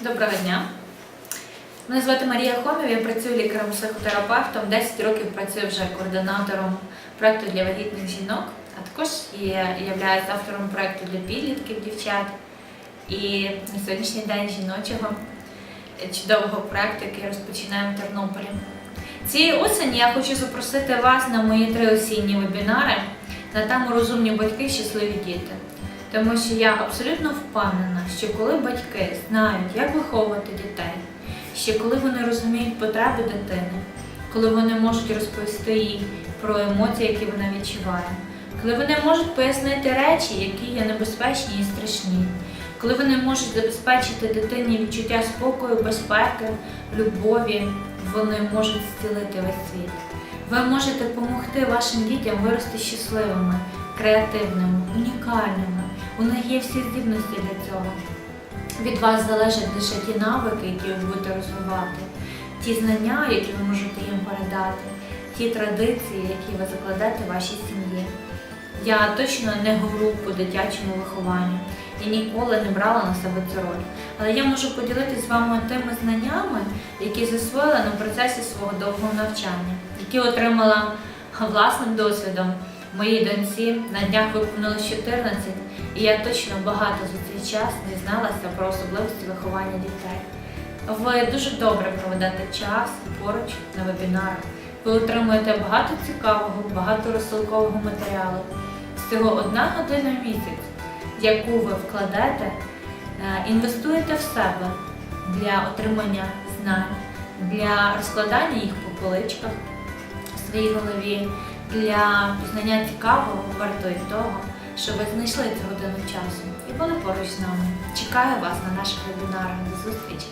Доброго дня. Мене звати Марія Хомів, я працюю лікарем-психотерапевтом, 10 років працюю вже координатором проєкту для вагітних жінок, а також є, являюсь автором проєкту для підлітків, дівчат. І на сьогоднішній день жіночого е, чудового проєкту, який розпочинаємо в Тернополі. Цієї осені я хочу запросити вас на мої три осінні вебінари на тему розумні батьки, щасливі діти. Тому що я абсолютно впевнена, що коли батьки знають, як виховувати дітей, що коли вони розуміють потреби дитини, коли вони можуть розповісти їй про емоції, які вона відчуває, коли вони можуть пояснити речі, які є небезпечні і страшні, коли вони можуть забезпечити дитині відчуття спокою, безпеки, любові, вони можуть зцілити весь світ. Ви можете допомогти вашим дітям вирости щасливими, креативними, унікальними. У них є всі здібності для цього. Від вас залежать лише ті навики, які ви будете розвивати, ті знання, які ви можете їм передати, ті традиції, які ви закладете в вашій сім'ї. Я точно не говорю по дитячому вихованню і ніколи не брала на себе цю роль. Але я можу поділитися з вами тими знаннями, які засвоїла на процесі свого довгого навчання, які отримала власним досвідом. Моїй доньці на днях виповнилось 14, і я точно багато за цей час дізналася про особливості виховання дітей. Ви дуже добре проведете час поруч на вебінарах. Ви отримуєте багато цікавого, багато розсилкового матеріалу. Всього одна година в місяць, яку ви вкладете, е, інвестуєте в себе для отримання знань, для розкладання їх по поличках своїй голові, для пізнання цікавого, вартої того, що ви знайшли цю годину часу і були поруч з нами. Чекаю вас на наших вебінарах. До зустрічі!